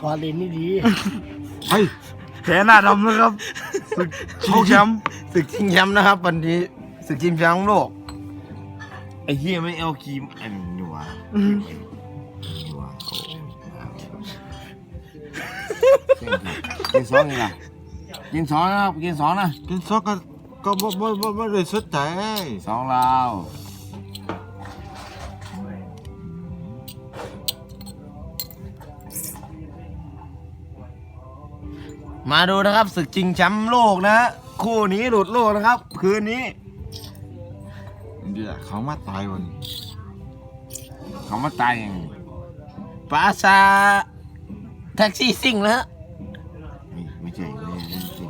ถอดเลนนี่ดีเฮ้ยแผลหน้าดำแล้วครับศึกชิงแชมป์ศึกชิงแชมป์นะครับ วันนี้ศึกชิงแชมป์โลกไอ้เฮียไม่เอาครีมอันนี้วะนี่วะโอ้กินสองอีกอะกินสองนะครับกินสองนะกินซอกก็ก็บ่บ่บ่บ่ได้สนใจสองเรา มาดูนะครับศึกชิงแชมป์โลกนะฮะคู่นี้หลุดโลกนะครับ คืนนี้เดี๋ยวเขามาตายวันนี้เขามาตายยังไงปราซาแท็กซี่ซิ่งนะฮะไม่ไม่ใช่ไม่ใช่ไม่ใช่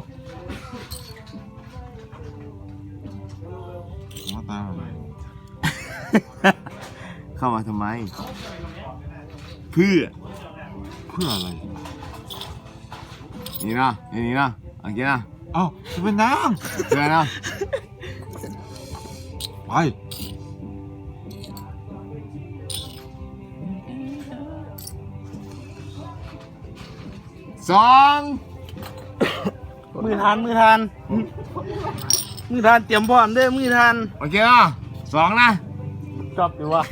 เขามาตายวันนี้เข้ามาทำไม เพื่อ เพื่ออะไร นี่นะนี่นี่นะโอเคนะเอ้าจะเป็นน้เพื่อนะำไปสองมือทานมือทาน มือทานเตรียมพร้อมเด้อมือทานโอเคนะสองนะ ชอบอยู่วะ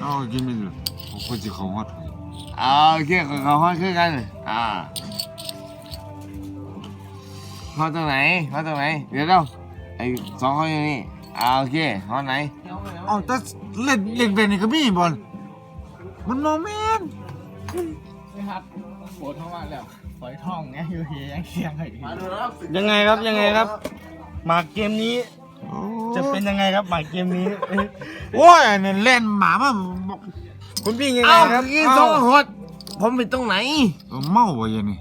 เอากินไม่ดูเขาคนจะเขาฮอด เอาโอเคเขาเขาห้อยขึ้นกันอ่าห้อยตรงไหนห้อยตรงไหนเดี๋ยวเดี๋ยวไอ้สองห้อยอยู่นี่อ่าโอเคห้อยไหนเอาแต่เล่นเล่นเป็นนี่ก็มีบอลมันโมเมนต์นะครับปวดท้องมากแล้วฝอยท้องไงอยู่เฮียงเคียงให้ดียังไงครับยังไงครับหมากเกมนี้โอ้จะเป็นยังไงครับหมากเกมนี้เอ้ยโอ้ยเนี่ยเล่นหมามาบอก คุณพี่ยังไงเอ้าครับกินสองหดผมเป็นตรงไหน เออเมาวะยันนี่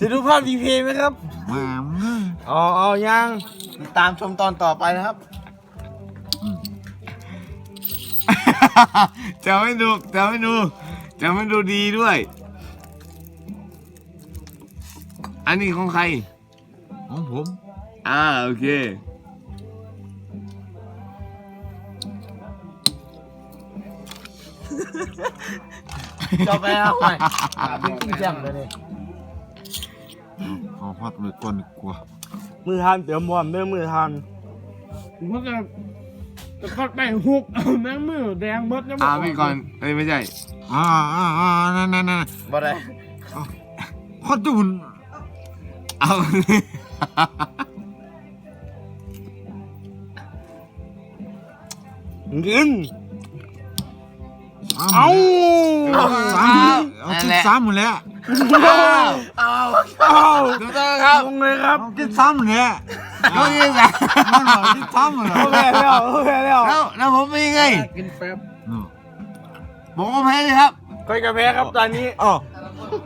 จะดูภาพดีเพย์ไหมครับ มามึงอ๋ออ๋อยังติดตามชมตอนต่อไปนะครับอืมจะไม่ดูจะไม่ดูจะไม่ดูดีด้วย อันนี้ของใคร ของผม อ่าโอเค จบไปแล้วห่วยเป็นชิงแชมป์เลยนี่ขอพัดไว้ก่อนดีกว่ามือทานเตรียมพร้อมเด้อมือทานผมก็จะจะพัดไปฮุกเอาแม่งมือแดงเบิดยังอ่าไปก่อนเอ้ยไม่ใช่อ่าอ่าอ่านั่นนั่นนั่นบ่ได้พอดูนเอากิน เอาเอาสามเอากินสามหมดแล้วเอาเอาถูกต้องครับลงเลยครับเอากินสามหมดแล้วเขายิงอะมันบอกกินสามหมดแล้วโอเคแล้วโอเคแล้วแล้วแล้วผมเป็นยังไงกินแป๊บผมก็แพ้เลยครับใครจะแพ้ครับตอนนี้อ๋อ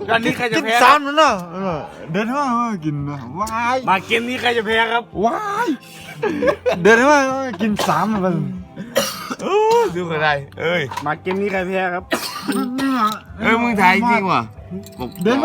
ตอนนี้ใครจะกินแพ้สามหมดแล้วเออเดินมากินนะว้ายมาเกมนี้ใครจะแพ้ครับว้ายเดินมากินสามมัน ดูกันได้ เอ้ย มาเกมนี้ใครแพ้ครับ เอ้ย มึงถ่ายจริงว่ะเดินมา